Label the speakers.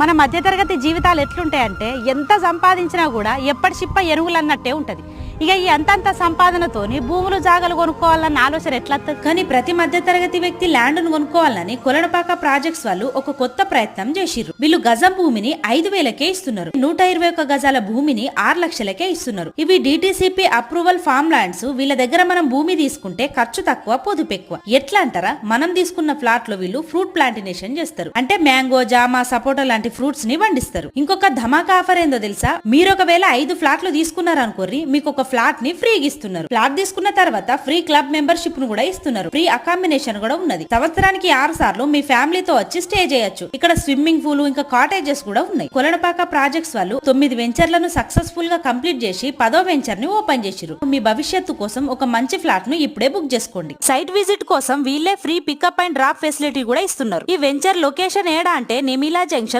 Speaker 1: మన మధ్యతరగతి జీవితాలు ఎట్లుంటాయంటే ఎంత సంపాదించినా కూడా ఎప్పటి చిప్ప ఎరువులు అన్నట్టే ఉంటుంది. ఇక ఈ అంతంత సంపాదనతోని భూములు జాగలు కొనుక్కోవాలన్న ఆలోచన ఎట్లా
Speaker 2: కానీ ప్రతి మధ్యతరగతి వ్యక్తి ల్యాండ్ను కొనుక్కోవాలని కొలనపాక ప్రాజెక్ట్స్ వాళ్ళు ఒక కొత్త ప్రయత్నం చేసిర్రు. వీళ్ళు గజం భూమిని ఐదు వేలకే ఇస్తున్నారు. నూట ఇరవై ఒక్క గజాల భూమిని ఆరు లక్షలకే ఇస్తున్నారు. ఇవి డిటిసిపి అప్రూవల్ ఫార్మ్ ల్యాండ్స్. వీళ్ళ దగ్గర మనం భూమి తీసుకుంటే ఖర్చు తక్కువ పొదుపు ఎక్కువ. ఎట్లా అంటారా? మనం తీసుకున్న ఫ్లాట్లో వీళ్ళు ఫ్రూట్ ప్లాంటినేషన్ చేస్తారు. అంటే మ్యాంగో జామా సపోటా లాంటి ఫ్రూట్స్ని పండిస్తారు. ఇంకొక ధమాకా ఆఫర్ ఏందో తెలుసా? మీరు ఒకవేళ ఐదు ఫ్లాట్లు తీసుకున్నారనుకోర్రి మీకు ఒక ఒక ఫ్లాట్ని ఫ్రీగా ఇస్తున్నారు. ఫ్లాట్ తీసుకున్న తర్వాత ఫ్రీ క్లబ్ మెంబర్షిప్ను కూడా ఇస్తున్నారు. ఫ్రీ అకామినేషన్ కూడా ఉన్నది. సంవత్సరానికి ఆరు సార్లు మీ ఫ్యామిలీతో వచ్చి స్టే చేయొచ్చు. ఇక్కడ స్విమ్మింగ్ పూల్ ఇంకా కాటేజెస్ కూడా ఉన్నాయి. కొలనపాక ప్రాజెక్ట్స్ వాళ్ళు తొమ్మిది వెంచర్లను సక్సెస్ఫుల్గా కంప్లీట్ చేసి పదో వెంచర్ని ఓపెన్ చేసిరు మీ భవిష్యత్తు కోసం ఒక మంచి ఫ్లాట్ను ఇప్పుడే బుక్ చేసుకోండి.
Speaker 1: సైట్ విజిట్ కోసం వీళ్ళే free pickup and drop facility కూడా ఇస్తున్నారు. ఈ వెంచర్ లొకేషన్ ఏడా అంటే నిమిలా జంక్షన్